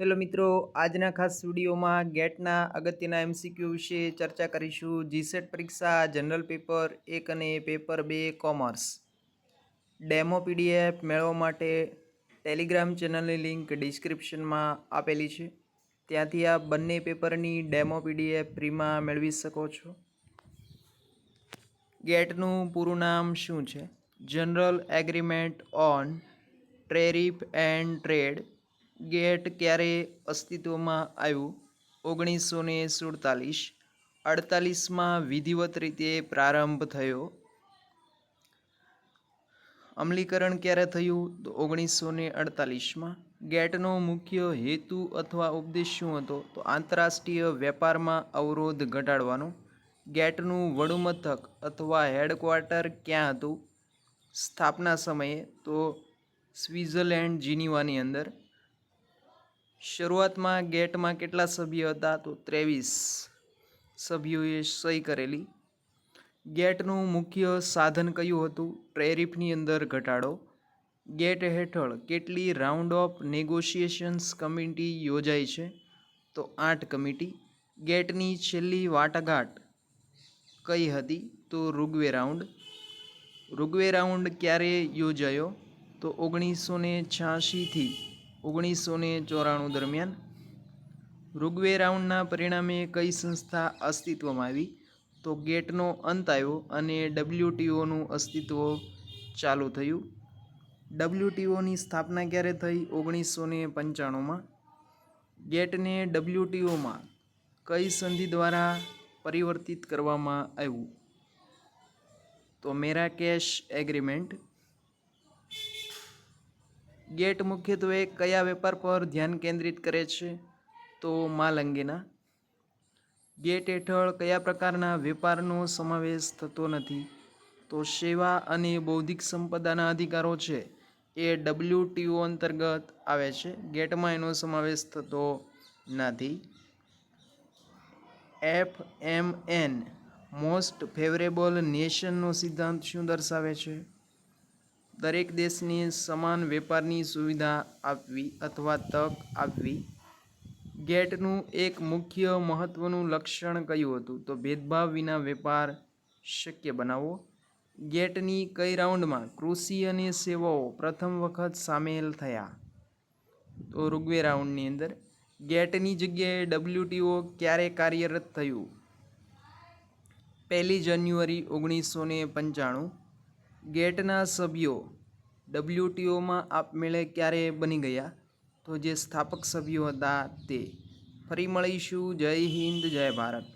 Hello મિત્રો, આજના ખાસ વિડીયોમાં ગેટના અગત્યના એમસીક્યુ વિશે ચર્ચા કરીશું. જીસેટ પરીક્ષા, જનરલ પેપર, એક અને પેપર બે કોમર્સ. ડેમો પીડીએફ મેળવવા માટે ટેલિગ્રામ ચેનલની લિંક ડિસ્ક્રિપ્શનમાં આપેલી છે. ત્યાંથી આપ બંને પેપરની ડેમો પીડીએફ ફ્રીમાં મેળવી શકો છો. ગેટનું પૂરું નામ શું છે? General agreement on tariff and trade GATT ક્યારે અસ્તિત્વમાં આવ્યું? ઓગણીસો ને સુડતાલીસ. અડતાલીસમાં વિધિવત રીતે પ્રારંભ થયો. અમલીકરણ ક્યારે થયું? તો ઓગણીસો ને અડતાલીસમાં. ગેટનો મુખ્ય હેતુ અથવા ઉપદેશ શું હતો? તો આંતરરાષ્ટ્રીય વેપારમાં અવરોધ ઘટાડવાનો. ગેટનું વડુમથક અથવા હેડક્વાર્ટર ક્યાં હતું? સ્થાપના સમયે. તો સ્વિટ્ઝરલેન્ડ જીનીવાની અંદર. શરૂઆતમાં ગેટમાં કેટલા સભ્યો હતા? તો ત્રેવીસ સભ્યોએ સહી કરેલી. ગેટનું મુખ્ય સાધન કયું હતું? ટ્રેરિફની અંદર ઘટાડો. ગેટ હેઠળ કેટલી રાઉન્ડ ઓફ નેગોશિએશન્સ કમિટી યોજાઈ છે? તો આઠ કમિટી. ગેટની છેલ્લી વાટાઘાટ કઈ હતી? તો રુગ્વે રાઉન્ડ. રુગ્વે રાઉન્ડ ક્યારે યોજાયો? તો ઓગણીસો ને છ્યાસીથી ઓગણીસો ને ચોરાણું દરમિયાન ઋગ્વે રાઉન્ડના પરિણામે કઈ સંસ્થા અસ્તિત્વમાં આવી? તો ગેટનો અંત આવ્યો અને ડબલ્યુટીઓનું અસ્તિત્વ ચાલુ થયું. ડબલ્યુટીઓની સ્થાપના ક્યારે થઈ? ઓગણીસો ને પંચાણુંમાં. ગેટને ડબલ્યુટીઓમાં કઈ સંધિ દ્વારા પરિવર્તિત કરવામાં આવ્યું? તો મેરાકેશ એગ્રીમેન્ટ. ગેટ મુખ્યત્વે કયા વેપાર પર ધ્યાન કેન્દ્રિત કરે છે? તો માલ અંગેના ગેટ હેઠળ કયા પ્રકારના વેપારનો સમાવેશ થતો નથી? તો સેવા અને બૌદ્ધિક સંપદાના અધિકારો છે એ ડબલ્યુટીઓ અંતર્ગત આવે છે. ગેટમાં એનો સમાવેશ થતો નથી. F M N, most favourable નેશનનો સિદ્ધાંત શું દર્શાવે છે? દરેક દેશને સમાન વેપારની સુવિધા આપવી અથવા તક આપવી. ગેટનું એક મુખ્ય મહત્વનું લક્ષણ કયું હતું? તો ભેદભાવ વિના વેપાર શક્ય બનાવવો. ગેટની કઈ રાઉન્ડમાં કૃષિ અને સેવાઓ પ્રથમ વખત સામેલ થયા? તો ઋગ્વે રાઉન્ડની અંદર, ગેટની જગ્યાએ ડબલ્યુટીઓ ક્યારે કાર્યરત થયું? પહેલી જાન્યુઆરી ઓગણીસો ને પંચાણું ગેટના સભ્યો ડબલ્યુટીઓમાં આપમેળે ક્યારે બની ગયા? તો જે સ્થાપક સભ્યો હતા તે. ફરી મળીશું. જય હિન્દ, જય ભારત.